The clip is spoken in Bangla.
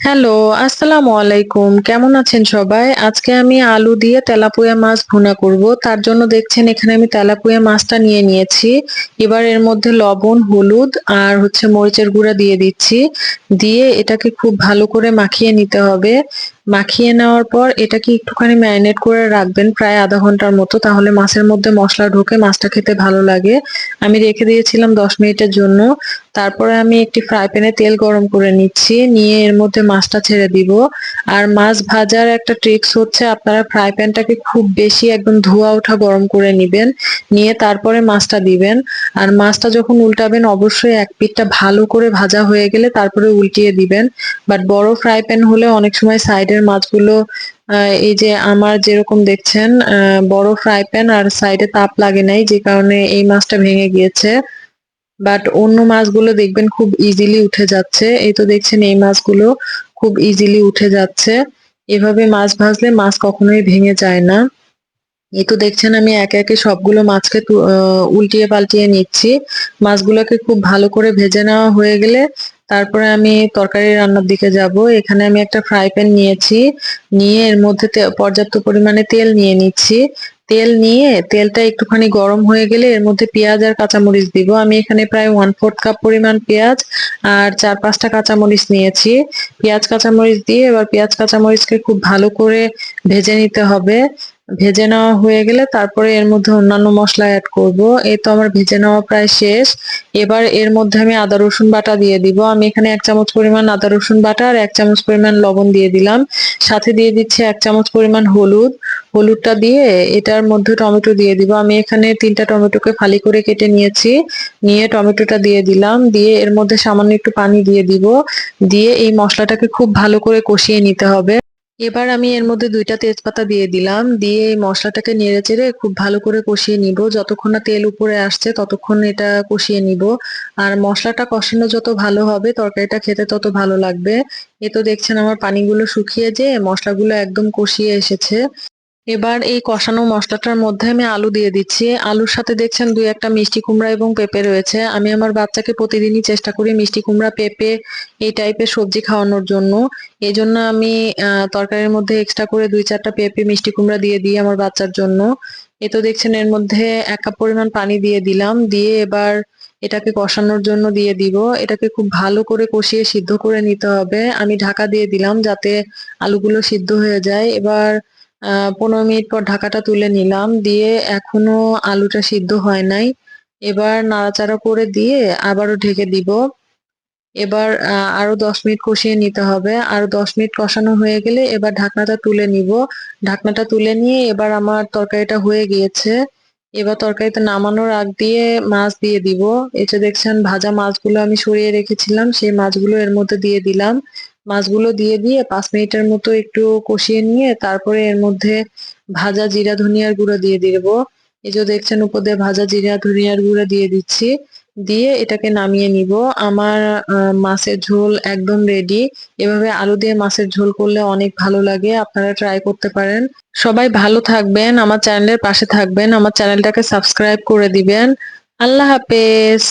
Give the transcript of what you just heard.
হ্যালো, আসসালামু আলাইকুম। কেমন আছেন সবাই? আজকে আমি আলু দিয়ে তেলাপুয়া মাছ ভুনা করব। তার জন্য দেখছেন এখানে আমি তেলাপুয়া মাছটা নিয়ে নিয়েছি। এবার এর মধ্যে লবণ, হলুদ আর হচ্ছে মরিচের গুঁড়া দিয়ে দিচ্ছি। দিয়ে এটাকে খুব ভালো করে মাখিয়ে নিতে হবে। মাখিয়ে নেওয়ার পর এটাকে একটুখানি ম্যারিনেট করে রাখবেন প্রায় আধা ঘণ্টার মতো? তাহলে মাছের মধ্যে মশলা ঢোকে, মাছটা খেতে ভালো লাগে। আমি রেখে দিয়েছিলাম দশ মিনিটের জন্য। তারপরে আমি একটি ফ্রাই প্যানে তেল গরম করে নিচ্ছি। নিয়ে এর মধ্যে মাছটা ছেড়ে দিব। আর মাছ ভাজার একটা ট্রিক্স হচ্ছে, আপনারা ফ্রাই প্যানটাকে খুব বেশি একদম ধোয়া ওঠা গরম করে নিবেন। নিয়ে তারপরে মাছটা দিবেন। আর মাছটা যখন উল্টাবেন, অবশ্যই এক পিঠটা ভালো করে ভাজা হয়ে গেলে তারপরে উল্টিয়ে দিবেন। বাট বড় ফ্রাই প্যান হলে অনেক সময় সাইডের মাছগুলো এই যে আমার যেরকম দেখছেন বড় ফ্রাই প্যান আর সাইডে তাপ লাগে নাই, যে কারণে এই মাছটা ভেঙে গিয়েছে। বাট অন্য মাছগুলো দেখবেন খুব ইজিলি উঠে যাচ্ছে। এই তো দেখছেন এই মাছগুলো খুব ইজিলি উঠে যাচ্ছে। এভাবে মাছ ভাজলে মাছ কখনোই ভেঙে যায় না। এই তো দেখছেন আমি একে একে সবগুলো মাছকে উল্টিয়ে পাল্টিয়ে নিচ্ছি। মাছগুলোকে খুব ভালো করে ভেজে নেওয়া হয়ে গেলে তারপরে আমি তরকারি রান্নার দিকে যাব। এখানে আমি একটা ফ্রাই প্যান নিয়েছি। নিয়ে এর মধ্যে পর্যাপ্ত পরিমাণে তেল নিয়ে নিচ্ছি। তেল নিয়ে তেলটা একটুখানি গরম হয়ে গেলে এর মধ্যে পেঁয়াজ আর কাঁচামরিচ দিব। আমি এখানে প্রায় ওয়ান ফোর্থ কাপ পরিমাণ পেঁয়াজ আর চার পাঁচটা কাঁচামরিচ নিয়েছি। পেঁয়াজ, কাঁচামরিচ দিয়ে এবার পেঁয়াজ, কাঁচামরিচকে খুব ভালো করে ভেজে নিতে হবে। ভেজে নেওয়া হয়ে গেলে তারপরে এর মধ্যে অন্যান্য মশলা অ্যাড করব। এই তো আমার ভেজে নেওয়া প্রায় শেষ। এবার এর মধ্যে আমি আদা, রসুন বাটা দিয়ে দিব। আমি এখানে এক চামচ পরিমাণ আদা, রসুন বাটা আর এক চামচ পরিমাণ লবণ দিয়ে দিলাম। সাথে দিয়ে দিচ্ছি এক চামচ পরিমাণ হলুদ। হলুদটা দিয়ে এটার মধ্যে টমেটো দিয়ে দিব। আমি এখানে তিনটা টমেটোকে ফালি করে কেটে নিয়েছি। নিয়ে টমেটোটা দিয়ে দিলাম। দিয়ে এর মধ্যে সামান্য একটু পানি দিয়ে দিব। দিয়ে এই মশলাটাকে খুব ভালো করে কষিয়ে নিতে হবে। এবার আমি এর মধ্যে দুইটা তেজপাতা দিয়ে দিলাম। দিয়ে এই মশলাটাকে নেড়ে চেড়ে খুব ভালো করে কষিয়ে নিব। যতক্ষণ না তেল উপরে আসছে, ততক্ষণ এটা কষিয়ে নিব। আর মশলাটা কষানো যত ভালো হবে, তরকারিটা খেতে তত ভালো লাগবে। এ তো দেখছেন আমার পানিগুলো শুকিয়ে যে মশলাগুলো একদম কষিয়ে এসেছে। এবার এই কষানো মশলাটার মধ্যে আমি আলু দিয়ে দিচ্ছি। আলুর সাথে দেখছেন দুই একটা মিষ্টি কুমড়া এবং পেঁপে রয়েছে। আমি আমার বাচ্চাকে প্রতিদিনই চেষ্টা করি মিষ্টি কুমড়া, পেঁপে এই টাইপের সবজি খাওয়ানোর জন্য। এই জন্য আমি তরকারির মধ্যে এক্সট্রা করে দুই চারটা পেঁপে, মিষ্টি কুমড়া দিয়ে দিই আমার বাচ্চার জন্য। এ তো দেখছেন এর মধ্যে এক কাপ পরিমাণ পানি দিয়ে দিলাম। দিয়ে এবার এটাকে কষানোর জন্য দিয়ে দিব। এটাকে খুব ভালো করে কষিয়ে সিদ্ধ করে নিতে হবে। আমি ঢাকা দিয়ে দিলাম যাতে আলুগুলো সিদ্ধ হয়ে যায়। এবার পনেরো মিনিট পর ঢাকাটা তুলে নিলাম। দিয়ে এখনও আলুটা সিদ্ধ হয় নাই। এবার নাড়াচাড়া করে দিয়ে আবারও ঢেকে দিব। এবার আরও দশ মিনিট কষিয়ে নিতে হবে। আর দশ মিনিট কষানো হয়ে গেলে এবার ঢাকনাটা তুলে নিব। ঢাকনাটা তুলে নিয়ে এবার আমার তরকারিটা হয়ে গিয়েছে। এবার তরকারিতে নামানোর আগ দিয়ে মাছ দিয়ে দিব। যে দেখছেন, ভাজা মাছগুলো আমি সরিয়ে রেখেছিলাম। সেই মাছগুলো এর মধ্যে দিয়ে দিলাম। মাছগুলো দিয়ে দিয়ে পাঁচ মিনিটের মতো একটু কষিয়ে নিয়ে তারপরে এর মধ্যে ভাজা জিরা, ধনিয়ার গুঁড়ো দিয়ে দিব। এই যে দেখছেন উপর দিয়ে ভাজা জিরা, ধনিয়ার গুঁড়ো দিয়ে দিচ্ছি। দিয়ে এটাকে নামিয়ে নিব। আমার মাছের ঝোল একদম রেডি এভাবে আলু দিয়ে মাছের ঝোল করলে অনেক ভালো লাগে। আপনারা ট্রাই করতে পারেন। সবাই ভালো থাকবেন। আমার চ্যানেলের পাশে থাকবেন। আমার চ্যানেলটাকে সাবস্ক্রাইব করে দিবেন। আল্লাহ হাফেজ।